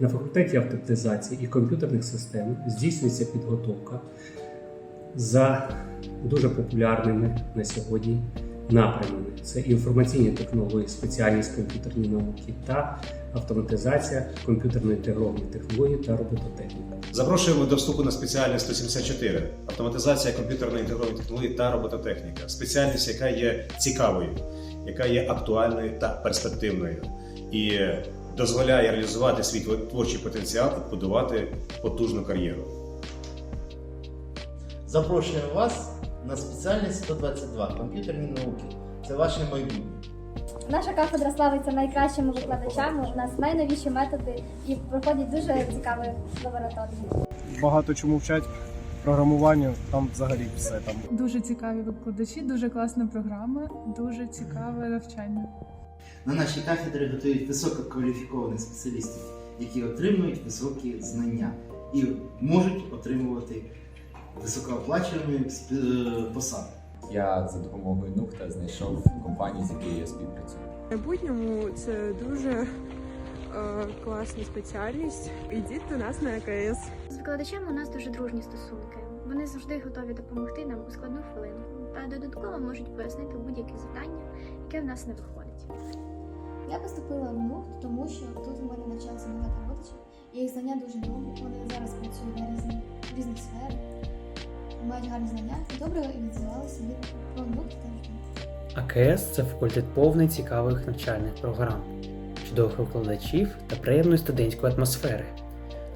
На факультеті автоматизації і комп'ютерних систем здійснюється підготовка за дуже популярними на сьогодні напрямами: це інформаційні технології, спеціальність комп'ютерні науки та автоматизація, комп'ютерно інтегровані технології та робототехніка. Запрошуємо до вступу на спеціальність 174 автоматизація комп'ютерної інтегрованої технології та робототехніка. Спеціальність, яка є цікавою, яка є актуальною та перспективною і дозволяє реалізувати свій творчий потенціал і будувати потужну кар'єру. Запрошуємо вас на спеціальність 122 комп'ютерні науки. Це ваше майбутнє. Наша кафедра славиться найкращими викладачами. У нас найновіші методи і проходять дуже цікаві лабораторії. багато чому вчать програмуванню, там взагалі все там. Дуже цікаві викладачі, дуже класна програма, дуже цікаве навчання. На нашій кафедрі готують висококваліфікованих спеціалістів, які отримують високі знання і можуть отримувати високооплачувані е, посади. Я за допомогою Нукта знайшов компанію, з якою я співпрацюю. В майбутньому це дуже е, класна спеціальність. Ідіть до нас на АКС. З викладачами у нас дуже дружні стосунки. Вони завжди готові допомогти нам у складну хвилину та додатково можуть пояснити будь-яке завдання, яке в нас не виходить. Я поступила в НУК, тому що тут у мене навчалися багато родичів, і їх знання дуже добрі. Вони зараз працюють на різних, різних сферах, мають гарні знання і добре відзивалися від про НУК та НУК. АКС це факультет повний цікавих навчальних програм, чудових викладачів та приємної студентської атмосфери.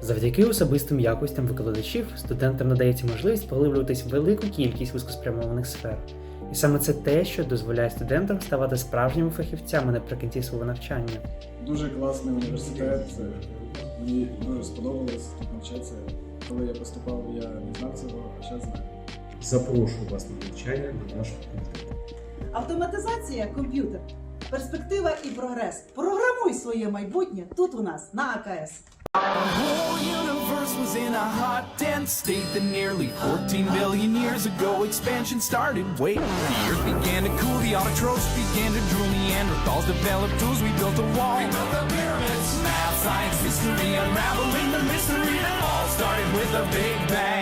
Завдяки особистим якостям викладачів студентам надається можливість поглиблюватись в велику кількість вузькоспрямованих сфер. І саме це те, що дозволяє студентам ставати справжніми фахівцями наприкінці свого навчання. Дуже класний університет. Мені дуже сподобалось тут навчатися. Коли я поступав, я не знав цього, а зараз знаю. Запрошую вас на навчання на наш факультет. Автоматизація комп'ютер. Перспектива і прогрес. Програмуй своє майбутнє тут у нас на АКС. The whole universe was in a hot, dense state that nearly 14 billion years ago expansion started. Wait, the earth began to cool, the autotrophs began to drool, Neanderthals developed tools, we built a wall. We built the pyramids. Math, science, history, unraveling the mystery that all started with a big bang.